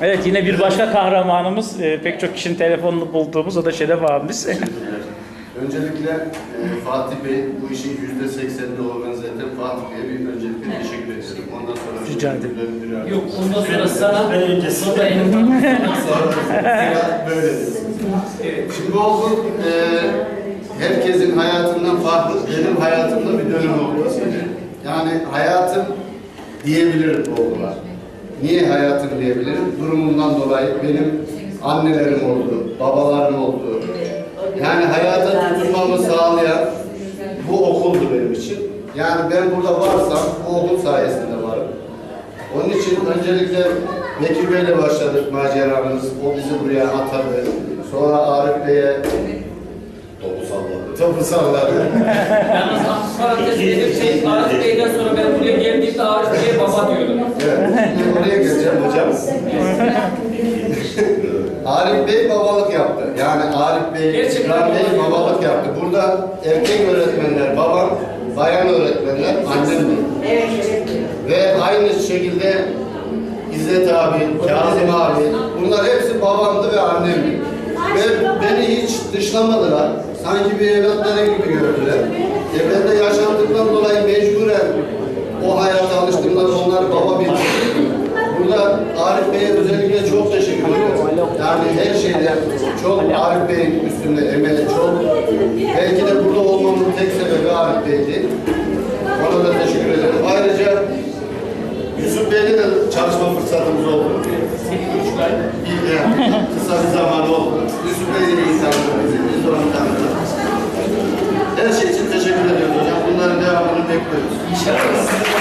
Evet yine bir başka kahramanımız e, pek çok kişinin telefonunu bulduğumuz o da Şeref abimiz. Öncelikle e, Fatih Bey bu işin yüzde seksenini organize eden Fatih Bey'e bir öncelikle teşekkür ederim. Ondan sonra Rica ederim. Yok ondan sonra sana Ben önce sonra en Sonra böyle dedim. Şimdi bu okul e, herkesin hayatından farklı, benim hayatımda bir dönüm noktası. Yani hayatım diyebilirim bu okula. Niye hayatım diyebilirim? Durumundan dolayı benim annelerim oldu, babalarım oldu. Yani hayata tutunmamı sağlayan bu okuldu benim için. Yani ben burada varsam bu okul sayesinde varım. Onun için öncelikle Bekir Bey'le başladık maceramız. O bizi buraya atadı. Sonra Arif Bey'e topu salladı. Topu salladı. Yalnız parantez edip şey Arif Bey'den sonra ben buraya geldiğimde Arif Bey'e baba diyordum. Evet, oraya geleceğim hocam. Arif Bey babalık yaptı. Yani Arif Bey, Gerçekten İkram Bey babalık. yaptı. Burada erkek öğretmenler babam, bayan öğretmenler annem benim. Ve aynı şekilde İzzet abi, Kazım abi, bunlar hepsi babamdı ve annemdi. Ve beni hiç dışlamadılar. Sanki bir evlatları gibi gördüler. E ben de yaşantımdan dolayı mecburen o hayata alıştığımdan onları baba bildim. Arif Bey'e özellikle çok teşekkür ederim. Yani her şeyde çok Arif Bey'in üstünde emeği çok. Belki de burada olmamın tek sebebi Arif Bey'di. Ona da teşekkür ederim. Ayrıca Yusuf Bey'le de çalışma fırsatımız oldu. Bir, yani, kısa bir zaman oldu. Yusuf Bey de iyi tanıdı bizi, biz de onu tanıdık. Her şey için teşekkür ediyoruz hocam. Bunların devamını bekliyoruz. İnşallah.